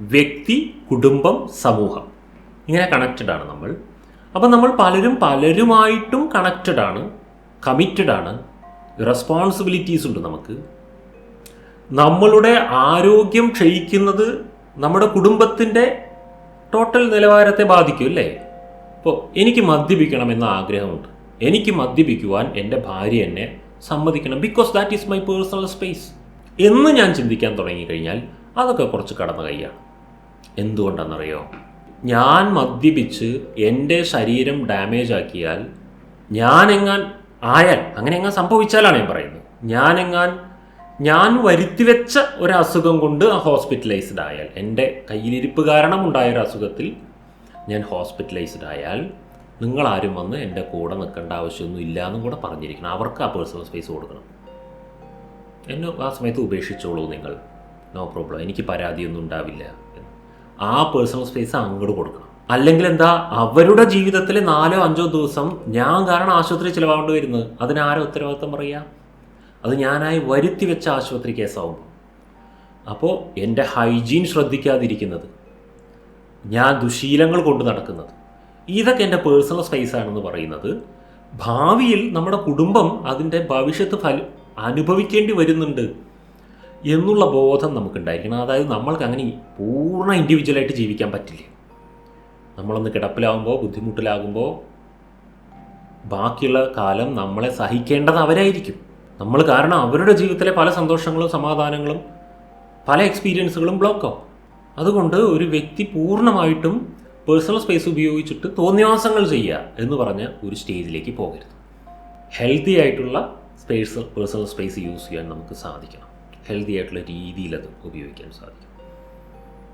വ്യക്തി കുടുംബം സമൂഹം. ഇങ്ങനെ കണക്റ്റഡ് ആണ് നമ്മൾ. അപ്പം നമ്മൾ പലരും പലരുമായിട്ടും കണക്റ്റഡ് ആണ് കമ്മിറ്റഡ് ആണ്. റെസ്പോൺസിബിലിറ്റീസ് ഉണ്ട് നമുക്ക്. നമ്മളുടെ ആരോഗ്യം ക്ഷയിക്കുന്നത് നമ്മുടെ കുടുംബത്തിന്റെ ടോട്ടൽ നിലവാരത്തെ ബാധിക്കും അല്ലേ? ഇപ്പോൾ എനിക്ക് മദ്യപിക്കണമെന്ന ആഗ്രഹമുണ്ട്. എനിക്ക് മദ്യപിക്കുവാൻ എന്റെ ഭാര്യ എന്നെ സമ്മതിക്കണം because that is my personal space എന്ന് ഞാൻ ചിന്തിക്കാൻ തുടങ്ങിക്കഴിഞ്ഞാൽ അതൊക്കെ കുറച്ച് കടന്ന കൈയാണ് എന്തുകൊണ്ടാണെന്നറിയോ? ഞാൻ മദ്യപിച്ച് എന്റെ ശരീരം ഡാമേജ് ആക്കിയാൽ ഞാനെങ്ങാൻ ആയാൽ അങ്ങനെ എങ്ങാൻ സംഭവിച്ചാലാണ് ഞാൻ പറയുന്നത്. ഞാനെങ്ങാൻ ഞാൻ വരുത്തിവെച്ച ഒരു അസുഖം കൊണ്ട് ഹോസ്പിറ്റലൈസ്ഡ് ആയാൽ എന്റെ കയ്യിലിരിപ്പ് കാരണം ഉണ്ടായ ഒരു അസുഖത്തിൽ ഞാൻ ഹോസ്പിറ്റലൈസ്ഡ് ആയാൽ നിങ്ങളാരും വന്ന് എന്റെ കൂടെ നിൽക്കേണ്ട ആവശ്യമൊന്നും ഇല്ല എന്നും കൂടെ പറഞ്ഞിരിക്കണം. അവർക്ക് ആ പേഴ്സണൽ സ്പേസ് കൊടുക്കണം. എന്നെ ആ സമയത്ത് ഉപേക്ഷിച്ചോളൂ നിങ്ങൾ. നോ പ്രോബ്ലം എനിക്ക് പരാതിയൊന്നും ഉണ്ടാവില്ല. ആ പേഴ്സണൽ സ്പേസ് അങ്ങോട്ട് കൊടുക്കണം. അല്ലെങ്കിൽ എന്താ? അവരുടെ ജീവിതത്തിലെ നാലോ അഞ്ചോ ദിവസം ഞാൻ കാരണം ആശുപത്രി ചിലവാകേണ്ടി വരുന്നത് അതിനാരോ ഉത്തരവാദിത്തം പറയുക? അത് ഞാനായി വരുത്തി വെച്ച ആശുപത്രി കേസാവുമ്പോൾ അപ്പോൾ എന്റെ ഹൈജീൻ ശ്രദ്ധിക്കാതിരിക്കുന്നത് ഞാൻ ദുശീലങ്ങൾ കൊണ്ട് നടക്കുന്നത് ഇതൊക്കെ എന്റെ പേഴ്സണൽ സ്പേസ് ആണെന്ന് പറയുന്നത് ഭാവിയിൽ നമ്മുടെ കുടുംബം അതിന്റെ ഭവിഷ്യത്ത് ഫല അനുഭവിക്കേണ്ടി വരുന്നുണ്ട്. എന്നുള്ള ബോധം നമുക്കുണ്ടായിരിക്കണം. അതായത് നമ്മൾക്ക് അങ്ങനെ പൂർണ ഇൻഡിവിജ്വലായിട്ട് ജീവിക്കാൻ പറ്റില്ല. നമ്മളൊന്ന് കിടപ്പിലാകുമ്പോൾ ബുദ്ധിമുട്ടിലാകുമ്പോൾ ബാക്കിയുള്ള കാലം നമ്മളെ സഹിക്കേണ്ടത് അവരായിരിക്കും. നമ്മൾ കാരണം അവരുടെ ജീവിതത്തിലെ പല സന്തോഷങ്ങളും സമാധാനങ്ങളും പല എക്സ്പീരിയൻസുകളും ബ്ലോക്കാവും അതുകൊണ്ട് ഒരു വ്യക്തി പൂർണമായിട്ടും പേഴ്സണൽ സ്പേസ് ഉപയോഗിച്ചിട്ട് തോന്നിവാസങ്ങൾ ചെയ്യുക എന്ന് പറഞ്ഞ ഒരു സ്റ്റേജിലേക്ക് പോകരുത്. ഹെൽത്തി ആയിട്ടുള്ള സ്പേസ് പേഴ്സണൽ സ്പേസ് യൂസ് ചെയ്യാൻ നമുക്ക് സാധിക്കണം. ഹെൽത്തി ആയിട്ടുള്ള രീതിയിൽ അത് ഉപയോഗിക്കാൻ സാധിക്കും.